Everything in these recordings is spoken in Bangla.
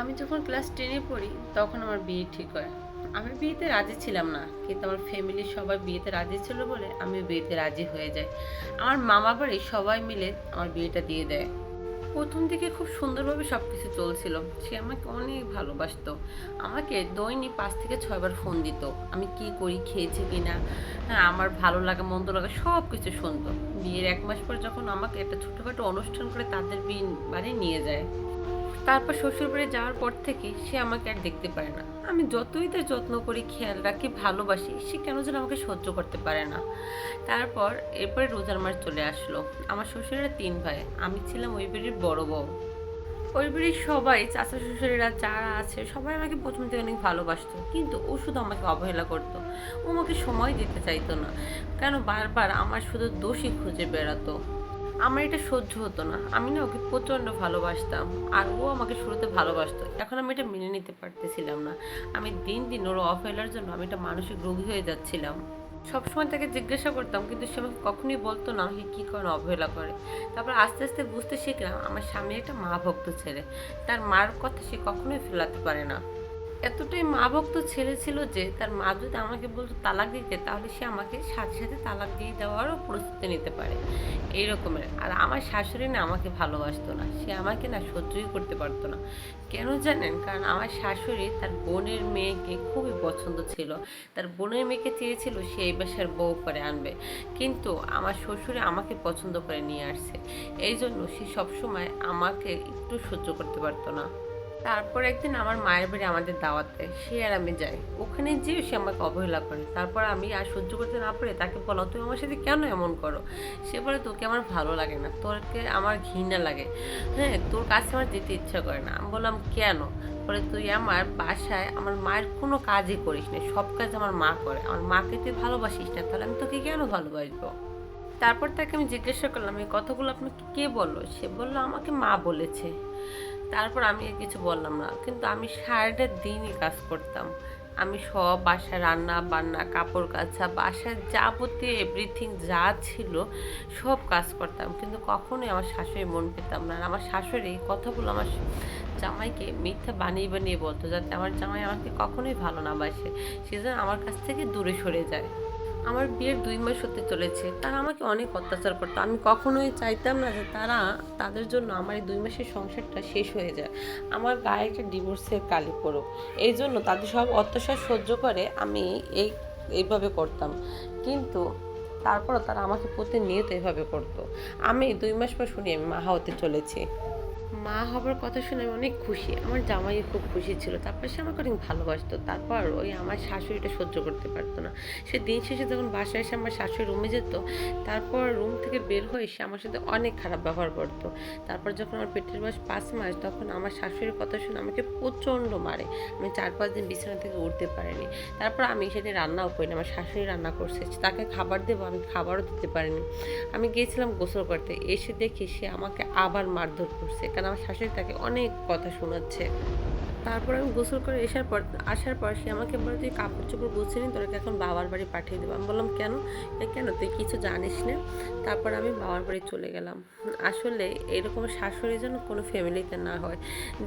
আমি যখন ক্লাস টেনে পড়ি, তখন আমার বিয়ে ঠিক হয়। আমি বিয়েতে রাজি ছিলাম না, কিন্তু আমার ফ্যামিলির সবাই বিয়েতে রাজি ছিল বলে আমি বিয়েতে রাজি হয়ে যাই। আমার মামা বাড়ি সবাই মিলে আমার বিয়েটা দিয়ে দেয়। প্রথম দিকে খুব সুন্দরভাবে সব কিছু চলছিল। সে আমাকে অনেক ভালোবাসতো। আমাকে দৈনিক পাঁচ থেকে ছয়বার ফোন দিত, আমি কি করি, খেয়েছি কি না হ্যাঁ আমার ভালো লাগা, মন্দ লাগা সব কিছু শুনতো। বিয়ের এক মাস পর যখন আমাকে একটা ছোটোখাটো অনুষ্ঠান করে তাদের বিয়ে বাড়ি নিয়ে যায়। তারপর শ্বশুর বাড়ি যাওয়ার পর থেকে সে আমাকে আর দেখতে পারে না। আমি যতই তার যত্ন করি, খেয়াল রাখি, ভালোবাসি, সে কেন যেন আমাকে সহ্য করতে পারে না। তারপর এরপরে রোজার মাস চলে আসলো। আমার শ্বশুরেরা তিন ভাই, আমি ছিলাম ওই বাড়ির বড় বউ। ওই বাড়ির সবাই, চাচা শ্বশুরেরা যারা আছে, সবাই আমাকে প্রথম থেকে অনেক ভালোবাসতো। কিন্তু ও শুধু আমাকে অবহেলা করতো। ও আমাকে সময় দিতে চাইতো না। কেন বারবার আমার শুধু দোষী খুঁজে বেড়াতো। আমার এটা সহ্য হতো না। আমি না ওকে প্রচণ্ড ভালোবাসতাম আর ও আমাকে শুরুতে ভালোবাসতো। এখন আমি এটা মেনে নিতে পারতেছিলাম না। আমি দিন দিন ওর অফ অবহেলার জন্য আমি একটা মানসিক রোগী হয়ে যাচ্ছিলাম। সবসময় তাকে জিজ্ঞাসা করতাম, কিন্তু সে আমাকে কখনোই বলতো না হে কী কারণে অবহেলা করে। তারপর আস্তে আস্তে বুঝতে শিখলাম, আমার স্বামী একটা মা ভক্ত ছেলে। তার মার কথা সে কখনোই ফেলাতে পারে না। এতটাই মা ভক্ত ছেলে ছিল যে, তার মা যদি আমাকে বলতো তালাক দিতে, তাহলে সে আমাকে সাথে সাথে তালাক দিয়ে দেওয়ারও প্রস্তুতি নিতে পারে। এই রকমের আর আমার শাশুড়ি না আমাকে ভালোবাসতো না। সে আমাকে না সহ্যই করতে পারতো না। কেন জানেন? কারণ আমার শাশুড়ি তার বোনের মেয়েকে খুবই পছন্দ ছিল। তার বোনের মেয়েকে চেয়েছিল সে এই বাসার বউ করে আনবে। কিন্তু আমার শ্বশুরে আমাকে পছন্দ করে নিয়ে আসছে। এই জন্য সে সবসময় আমাকে একটু সহ্য করতে পারতো না। তারপর একদিন আমার মায়ের বাড়ি আমাদের দাওয়াতে, সে আর আমি যাই। ওখানে যেয়ে সে আমাকে অবহেলা করে। তারপর আমি আর সহ্য করতে না পারে তাকে বলো, তুমি আমার সাথে কেন এমন করো? সে বলে, তোকে আমার ভালো লাগে না, তোরকে আমার ঘৃণা লাগে। হ্যাঁ তোর কাছে আমার যেতে ইচ্ছা করে না। আমি বললাম, কেন? বলে, তুই আমার বাসায় আমার মায়ের কোনো কাজই করিস না, সব কাজ আমার মা করে। আমার মাকে তুই ভালোবাসিস না, তাহলে আমি তোকে কেন ভালোবাসবো? তারপর তাকে আমি জিজ্ঞাসা করলাম, এই কথাগুলো আপনাকে কে বলল? সে বলল, আমাকে মা বলেছে। তারপর আমি কিছু বললাম না। কিন্তু আমি সারাটা দিনই কাজ করতাম। আমি সব বাসায় রান্না বান্না, কাপড় কাচা, বাসায় যাবতীয় এভরিথিং যা ছিল সব কাজ করতাম। কিন্তু কখনোই আমার শাশুড়ি মন পেতাম না। আর আমার শাশুড়ি এই কথাগুলো আমার জামাইকে মিথ্যা বানিয়ে বানিয়ে বলতো, যাতে আমার জামাই আমাকে কখনোই ভালো না বাসে। সেজন্য আমার কাছ থেকে দূরে সরে যায়। আমার বিয়ের দুই মাস হতে চলেছে। তারা আমাকে অনেক অত্যাচার করতো। আমি কখনোই চাইতাম না যে তারা তাদের জন্য আমার এই দুই মাসের সংসারটা শেষ হয়ে যায়। আমার গায়ে একটা ডিভোর্সের কালি পড়ো এই জন্য তাদের সব অত্যাচার সহ্য করে আমি এই, এইভাবে করতাম। কিন্তু তারপরও তারা আমাকে প্রতিনিয়ত এভাবে করতো। আমি দুই মাস পর শুনি আমি মা হতে চলেছি। মা হবার কথা শুনে আমি অনেক খুশি। আমার জামাই খুব খুশি ছিল। তারপর সে আমাকে অনেক ভালোবাসতো। তারপর ওই আমার শাশুড়িটা সহ্য করতে পারতো না। সে দিন শেষে যখন বাসায় এসে আমার শাশুড়ি রুমে যেত, তারপর রুম থেকে বের হয়ে সে আমার সাথে অনেক খারাপ ব্যবহার করতো। তারপর যখন আমার পেটের বয়স পাঁচ মাস, তখন আমার শাশুড়ির কথা শুনে আমাকে প্রচণ্ড মারে। আমি চার পাঁচ দিন বিছানা থেকে উঠতে পারিনি। তারপর আমি সেদিন রান্নাও করিনি। আমার শাশুড়ি রান্না করছে। তাকে খাবার দেবো, আমি খাবারও দিতে পারিনি। আমি গিয়েছিলাম গোসল করতে। এসে দেখি সে আমাকে আবার মারধর করছে। কারণ আমার শাশুড়ি তাকে অনেক কথা শোনাচ্ছে। তারপর আমি গোসল করে আসার পর আসার পর সে আমাকে বলে, তুই কাপড় চোপড় গুছিয়ে নি তোকে এখন বাবার বাড়ি পাঠিয়ে দেবো। আমি বললাম, কেন? কেন? তুই কিছু জানিস না? তারপর আমি বাবার বাড়ি চলে গেলাম। আসলে এরকম শাশুড়ি যেন কোনো ফ্যামিলিতে না হয়,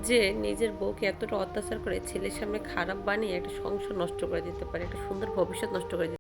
যে নিজের বউকে এতটা অত্যাচার করে ছেলের সামনে খারাপ বানিয়ে একটা সংসার নষ্ট করে দিতে পারে, একটা সুন্দর ভবিষ্যৎ নষ্ট করে